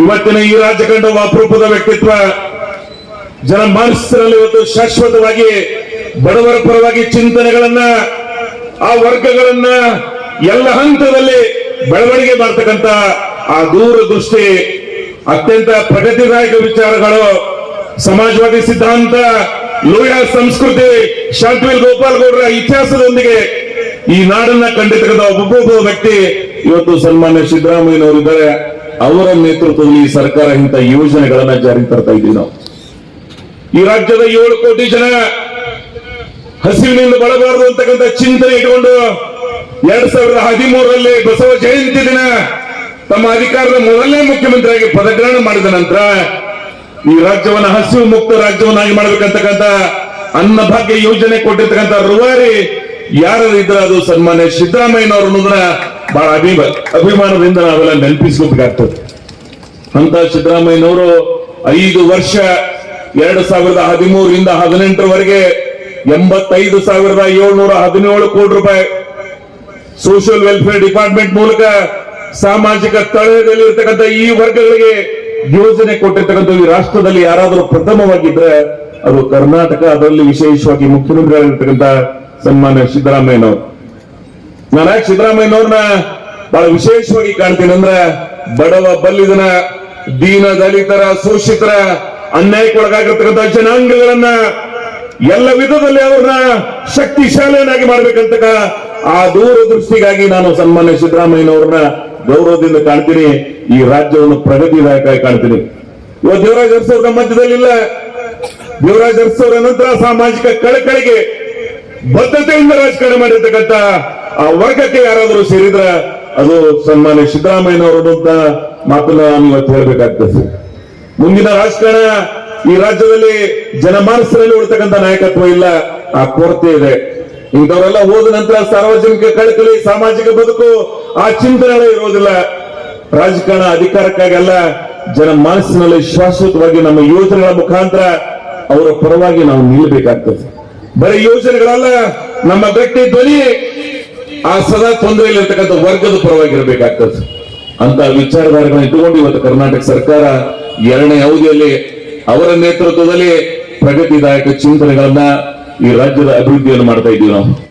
ಇವತ್ತಿನ ಈ ರಾಜ್ಯ ಕಂಡ ಅಪರೂಪದ ವ್ಯಕ್ತಿತ್ವ ಜನ ಮನಸ್ಸಿನಲ್ಲಿ ಇವತ್ತು ಶಾಶ್ವತವಾಗಿ ಬಡವರ ಪರವಾಗಿ ಚಿಂತನೆಗಳನ್ನ ಆ ವರ್ಗಗಳನ್ನ ಎಲ್ಲ ಹಂತದಲ್ಲಿ ಬೆಳವಣಿಗೆ ಮಾಡ್ತಕ್ಕಂತ ಆ ದೂರದೃಷ್ಟಿ, ಅತ್ಯಂತ ಪ್ರಗತಿದಾಯಕ ವಿಚಾರಗಳು, ಸಮಾಜವಾದಿ ಸಿದ್ಧಾಂತ ಲೋಯ ಸಂಸ್ಕೃತಿ, ಶಾಂತವೇಲ್ ಗೋಪಾಲ್ ಗೌಡರ ಇತಿಹಾಸದೊಂದಿಗೆ ಈ ನಾಡನ್ನ ಕಂಡಿರ್ತಕ್ಕಂಥ ಒಬ್ಬೊಬ್ಬ ವ್ಯಕ್ತಿ ಇವತ್ತು ಸನ್ಮಾನ್ಯ ಸಿದ್ದರಾಮಯ್ಯನವರು ಇದ್ದಾರೆ ಅವರ ನೇತೃತ್ವದಲ್ಲಿ ಸರ್ಕಾರ ಇಂಥ ಯೋಜನೆಗಳನ್ನ ಜಾರಿ ತರ್ತಾ ಇದ್ದೀವಿ ನಾವು. ಈ ರಾಜ್ಯದ ಏಳು ಕೋಟಿ ಜನ ಹಸಿವಿನಿಂದ ಬಳಬಾರದು ಅಂತಕ್ಕಂಥ ಚಿಂತನೆ ಇಟ್ಕೊಂಡು ಎರಡ್ ಸಾವಿರದ ಹದಿಮೂರರಲ್ಲಿ ಬಸವ ಜಯಂತಿ ದಿನ ತಮ್ಮ ಅಧಿಕಾರದ ಮೊದಲನೇ ಮುಖ್ಯಮಂತ್ರಿಯಾಗಿ ಪದಗ್ರಹಣ ಮಾಡಿದ ನಂತರ ಈ ರಾಜ್ಯವನ್ನ ಹಸಿವು ಮುಕ್ತ ರಾಜ್ಯವನ್ನಾಗಿ ಮಾಡಬೇಕಂತಕ್ಕಂಥ ಅನ್ನ ಭಾಗ್ಯ ಯೋಜನೆ ಕೊಟ್ಟಿರ್ತಕ್ಕಂಥ ರುವಾರಿ ಯಾರು ಇದ್ರ ಅದು ಸನ್ಮಾನ್ಯ ಸಿದ್ದರಾಮಯ್ಯನವರು ಅನ್ನೋದನ್ನ ಬಹಳ ಅಭಿಮ ಅಭಿಮಾನದಿಂದ ನಾವೆಲ್ಲ ನೆನಪಿಸ್ಕೋಬೇಕಾಗ್ತದೆ. ಅಂತ ಸಿದ್ದರಾಮಯ್ಯನವರು ಐದು ವರ್ಷ ಎರಡು ಸಾವಿರದ ಹದಿಮೂರರಿಂದ ಹದಿನೆಂಟರವರೆಗೆ ಎಂಬತ್ತೈದು ಸಾವಿರದ ಏಳ್ನೂರ ಹದಿನೇಳು ಕೋಟಿ ರೂಪಾಯಿ ಸೋಷಿಯಲ್ ವೆಲ್ಫೇರ್ ಡಿಪಾರ್ಟ್ಮೆಂಟ್ ಮೂಲಕ ಸಾಮಾಜಿಕ ತಳಹದಿಯಲ್ಲಿ ಇರ್ತಕ್ಕಂಥ ಈ ವರ್ಗಗಳಿಗೆ ಯೋಜನೆ ಕೊಟ್ಟಿರ್ತಕ್ಕಂಥ ಈ ರಾಷ್ಟ್ರದಲ್ಲಿ ಯಾರಾದರೂ ಪ್ರಥಮವಾಗಿದ್ರೆ ಅದು ಕರ್ನಾಟಕ ಅದರಲ್ಲಿ ವಿಶೇಷವಾಗಿ ಮುಖ್ಯಮಂತ್ರಿಯಾಗಿರ್ತಕ್ಕಂಥ ಸನ್ಮಾನ್ಯ ಸಿದ್ದರಾಮಯ್ಯನವರು. ನಾನು ಯಾಕೆ ಸಿದ್ದರಾಮಯ್ಯನವ್ರನ್ನ ಬಹಳ ವಿಶೇಷವಾಗಿ ಕಾಣ್ತೀನಿ ಅಂದ್ರೆ ಬಡವ ಬಲ್ಲಿದನ, ದೀನ ದಲಿತರ, ಶೋಷಿತರ, ಅನ್ಯಾಯಕ್ಕೊಳಗಾಗಿರ್ತಕ್ಕಂಥ ಜನಾಂಗಗಳನ್ನ ಎಲ್ಲ ವಿಧದಲ್ಲಿ ಅವ್ರನ್ನ ಶಕ್ತಿಶಾಲಿಯನ್ನಾಗಿ ಮಾಡ್ಬೇಕಂತ ಆ ದೂರದೃಷ್ಟಿಗಾಗಿ ನಾನು ಸನ್ಮಾನ್ಯ ಸಿದ್ದರಾಮಯ್ಯನವ್ರನ್ನ ಗೌರವದಿಂದ ಕಾಣ್ತೀನಿ, ಈ ರಾಜ್ಯವನ್ನು ಪ್ರಗತಿದಾಯಕವಾಗಿ ಕಾಣ್ತೀನಿ. ಇವತ್ತು ದೇವರಾಜ್ ಅರಸು ಅವ್ರ ಇಲ್ಲ ದೇವರಾಜ್ ಅರಸು ಅವರ ನಂತರ ಸಾಮಾಜಿಕ ಕಳಕಳಿಗೆ ಬದ್ಧತೆಯಿಂದ ರಾಜಕಾರಣ ಮಾಡಿರ್ತಕ್ಕಂಥ, ಆ, ವರ್ಗಕ್ಕೆ ಯಾರಾದರೂ ಸೇರಿದ್ರ ಅದು ಸನ್ಮಾನ್ಯ ಸಿದ್ದರಾಮಯ್ಯನವರು ಮಾತನ್ನ ನಾನು ಇವತ್ತು ಹೇಳಬೇಕಾಗ್ತದೆ. ಮುಂದಿನ ರಾಜಕಾರಣ ಈ ರಾಜ್ಯದಲ್ಲಿ ಜನಮಾನಸದಲ್ಲಿ ಉಳಿತಕ್ಕಂಥ ನಾಯಕತ್ವ ಇಲ್ಲ, ಆ ಕೊರತೆ ಇದೆ. ಇಂಥವರೆಲ್ಲ ಹೋದ ನಂತರ ಸಾರ್ವಜನಿಕ ಕಳಕಳಿ, ಸಾಮಾಜಿಕ ಬದುಕು, ಆ ಚಿಂತನೆ ಇರೋದಿಲ್ಲ ರಾಜಕಾರಣ ಅಧಿಕಾರಕ್ಕಾಗಲ್ಲ ಜನ ಮನಸ್ಸಿನಲ್ಲಿ ಶಾಶ್ವತವಾಗಿ ನಮ್ಮ ಯೋಜನೆಗಳ ಮುಖಾಂತರ ಅವರ ಪರವಾಗಿ ನಾವು ನಿಲ್ಲಬೇಕಾಗ್ತದೆ. ಬರೀ ಯೋಜನೆಗಳಲ್ಲ, ನಮ್ಮ ಗಟ್ಟಿ ಧ್ವನಿ ಆ ಸದಾ ತೊಂದರೆಯಲ್ಲಿರ್ತಕ್ಕಂಥ ವರ್ಗದ ಪರವಾಗಿರಬೇಕಾಗ್ತದೆ. ಅಂತ ವಿಚಾರಧಾರೆಗಳನ್ನ ಇಟ್ಟುಕೊಂಡು ಇವತ್ತು ಕರ್ನಾಟಕ ಸರ್ಕಾರ ಎರಡನೇ ಅವಧಿಯಲ್ಲಿ ಅವರ ನೇತೃತ್ವದಲ್ಲಿ ಪ್ರಗತಿದಾಯಕ ಚಿಂತನೆಗಳನ್ನ ಈ ರಾಜ್ಯದ ಅಭಿವೃದ್ಧಿಯನ್ನು ಮಾಡ್ತಾ ಇದ್ದೀವಿ ನಾವು.